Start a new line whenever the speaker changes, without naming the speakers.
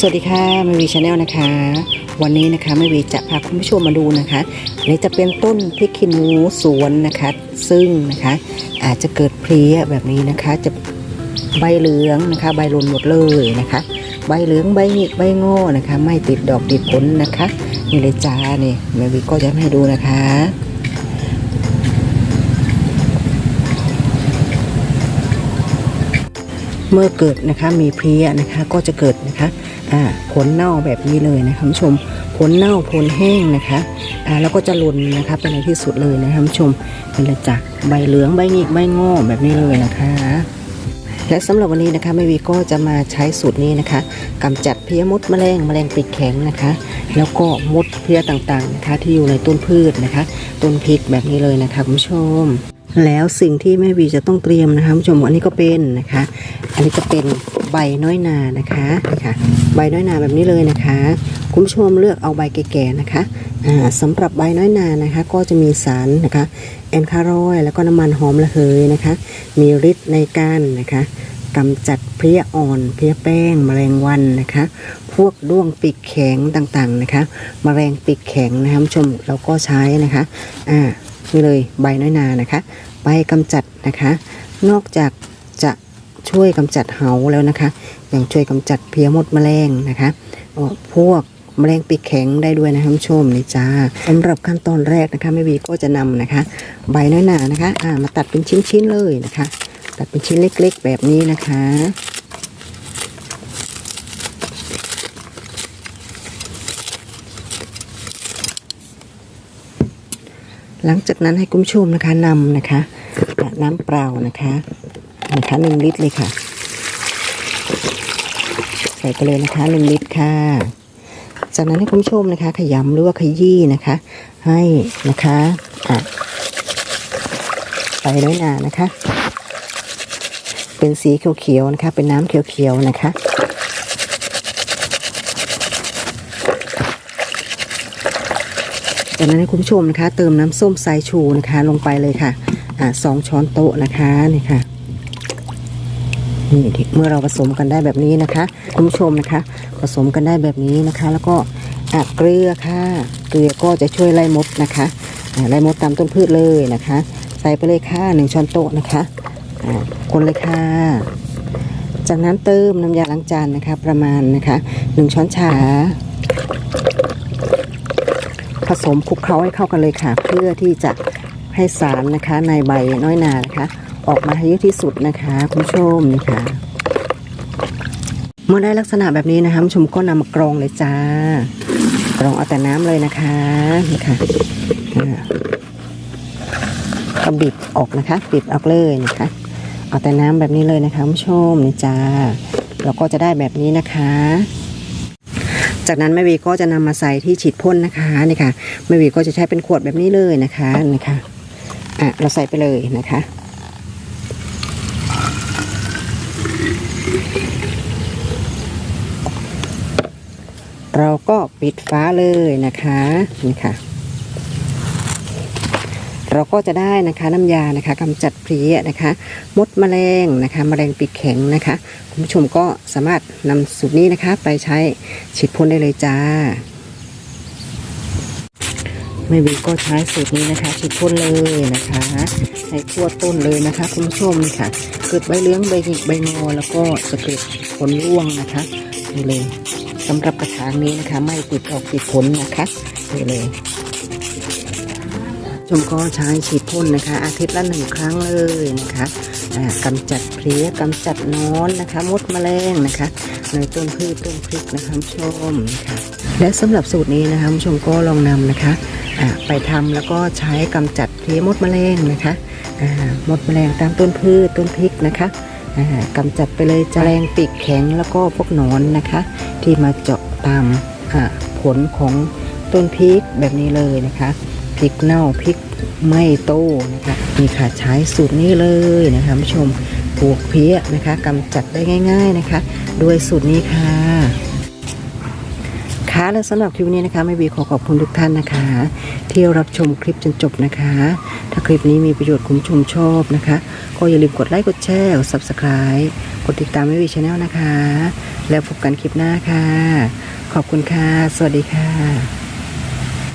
สวัสดีค่ะแมวีชาแนลนะคะ วันนี้นะคะแมวีจะพาคุณผู้ชมมาดูนะคะนนี้จะเป็นต้นพริกขี้หนูสวนนะคะ ซึ่งนะคะอาจจะเกิดเพลี้ยแบบนี้นะคะ จะใบเหลืองนะคะ ใบหล่นหมดเลยนะคะ ใบเหลืองใบหงิกใบงอนะคะ ไม่ติดดอกติดผลนะคะนี่เลยจ้านี่แมวีก็จะให้ดูนะคะเมื่อเกิดนะคะมีเพลี้ยนะคะก็จะเกิดนะคะ อ่าผลเน่าแบบนี้เลยนะคะคุณผู้ชมผลเน่าผลแห้งนะคะอ่าแล้วก็จะหล่นนะคะเป็นในที่สุดเลยนะคะคุณผู้ชมเป็นละจากใบเหลืองใบหงิกใบงอแบบนี้เลยนะคะและสำหรับวันนี้นะคะแม่วีก็จะมาใช้สูตรนี้นะคะกำจัดเพี้ยมดแมลงแมลงปีกแข็งนะคะ แล้วก็มดเพี้ยต่างๆนะคะที่อยู่ในต้นพืชนะคะ ต้นพริกแบบนี้เลยนะคะคุณผู้ชม แล้วสิ่งที่แม่วีจะต้องเตรียมนะคะคุณผู้ชมอันนี้ก็เป็นนะคะ อันนี้จะเป็นใบน้อยนานะคะนะคะ ใบน้อยนาแบบนี้เลยนะคะ คุณผู้ชมเลือกเอาใบแก่ๆนะคะอ่าสำหรับใบน้อยนานะคะ ก็จะมีสารนะคะแอนคารอยแล้วก็น้ำมันหอมระเหยนะคะ มีฤทธิ์ในการนะคะกำจัดเพลี้ยอ่อนเพลี้ยแป้งแมลงวันนะคะ พวกด้วงปีกแข็งต่างๆนะคะแมลงปีกแข็งนะคะคุณผู้ชมเราก็ใช้นะคะอ่า นี่เลยใบน้อยนานะคะใบกำจัดนะคะ นอกจากจะช่วยกำจัดเหาแล้วนะคะยังช่วยกำจัดเพลี้ยมดแมลงนะคะพวกแมลงปีกแข็งได้ด้วยนะคะคุณผู้ชมนี่จ้าสำหรับขั้นตอนแรกนะคะแม่วีก็จะนำนะคะ ใบน้อยหนานะคะอ่ามาตัดเป็นชิ้นๆเลยนะคะ ตัดเป็นชิ้นเล็ก ๆ แบบนี้นะคะ หลังจากนั้นให้คุณผู้ชมนะคะนำนะคะ น้ำเปล่านะคะนะคะหนึ่งลิตรเลยค่ะ ใส่ไปเลยนะคะหนึ่งลิตรค่ะ จากนั้นให้คุณผู้ชมนะคะ ขยำหรือว่าขยี้นะคะ ให้นะคะอะไปน้อยหนานะคะ เป็นสีเขียวๆนะคะ เป็นน้ำเขียวๆนะคะ จากนั้นให้คุณผู้ชมนะคะ เติมน้ำส้มสายชูนะคะ ลงไปเลยค่ะอ่าสองช้อนโต๊ะนะคะนี่ค่ะนี่เมื่อเราผสมกันได้แบบนี้นะคะ คุณผู้ชมนะคะ ผสมกันได้แบบนี้นะคะ แล้วก็เกลือค่ะ เกลือก็จะช่วยไล่มดนะคะไล่มดตามต้นพืชเลยนะคะ ใส่ไปเลยค่ะหนึ่งช้อนโต๊ะนะคะคนเลยค่ะ จากนั้นเติมน้ำยาล้างจานนะคะ ประมาณนะคะหนึ่งช้อนชา ผสมคลุกเคล้าให้เข้ากันเลยค่ะ เพื่อที่จะให้สารนะคะในใบน้อยนานะคะ ออกมาให้เยอะที่สุดนะคะคุณผู้ชมนี่ค่ะเมื่อได้ลักษณะแบบนี้นะคะคุณผู้ชมก็นำมากรองเลยจ้ากรองเอาแต่น้ำเลยนะคะนี่ค่ะก็บิดออกนะคะบิดออกเลยนะคะ เอาแต่น้ำแบบนี้เลยนะคะคุณผู้ชมนี่จ้าเราก็จะได้แบบนี้นะคะ จากนั้นแม่วีก็จะนำมาใส่ที่ฉีดพ่นนะคะนี่ค่ะแม่วีก็จะใช้เป็นขวดแบบนี้เลยนะคะนี่ค่ะอะเราใส่ไปเลยนะคะเราก็ปิดฟ้าเลยนะคะนี่ค่ะ เราก็จะได้นะคะน้ำยานะคะกำจัดเพลี้ยนะคะมดแมลงนะคะแมลงปีกแข็งนะคะคุณผู้ชมก็สามารถนำสูตรนี้นะคะ ไปใช้ฉีดพ่นได้เลยจ้าแม่บีก็ใช้สูตรนี้นะคะฉีดพ่นเลยนะคะในทั่วต้นเลยนะคะ คุณผู้ชมค่ะ เกิดใบเลื้องใบหงิกใบงอแล้วก็จะเกิดผลร่วงนะคะนี่เลยสำหรับกระถางนี้นะคะ ไม่ติดออกติดผลนะคะนี่เลย ชมก็ใช้ฉีดพ่นนะคะ อาทิตย์ละหนึ่งครั้งเลยนะคะอ่ากำจัดเพลี้ยกำจัดนอนนะคะ มดแมลงนะคะ ในต้นพืชต้นพริกนะคะชมนะคะและสำหรับสูตรนี้นะคะชมก็ลองนำนะคะไปทำแล้วก็ใช้กำจัดเพลี้ยมดแมลงนะคะมดแมลงตามต้นพืชต้นพริกนะคะอ่ากำจัดไปเลยจะแรงปีกแข็งแล้วก็พวกหนอนนะคะ ที่มาเจาะตามผลของต้นพริกแบบนี้เลยนะคะ พริกเน่าพริกไม่โตนะคะนี่ค่ะใช้สูตรนี้เลยนะคะผู้ชมปลูกเพี้ยนะคะกำจัดได้ง่าย ๆนะคะ ด้วยสูตรนี้ค่ะค่ะและสำหรับคลิปนี้นะคะไม่บีขอขอบคุณทุกท่านนะคะ ที่รับชมคลิปจนจบนะคะ ถ้าคลิปนี้มีประโยชน์คุณชมชอบนะคะ ก็อย่าลืมกดไลค์กดแชร์กด subscribe กดติดตามไม่วีชาแนลนะคะ แล้วพบกันคลิปหน้าค่ะ ขอบคุณค่ะ สวัสดีค่ะ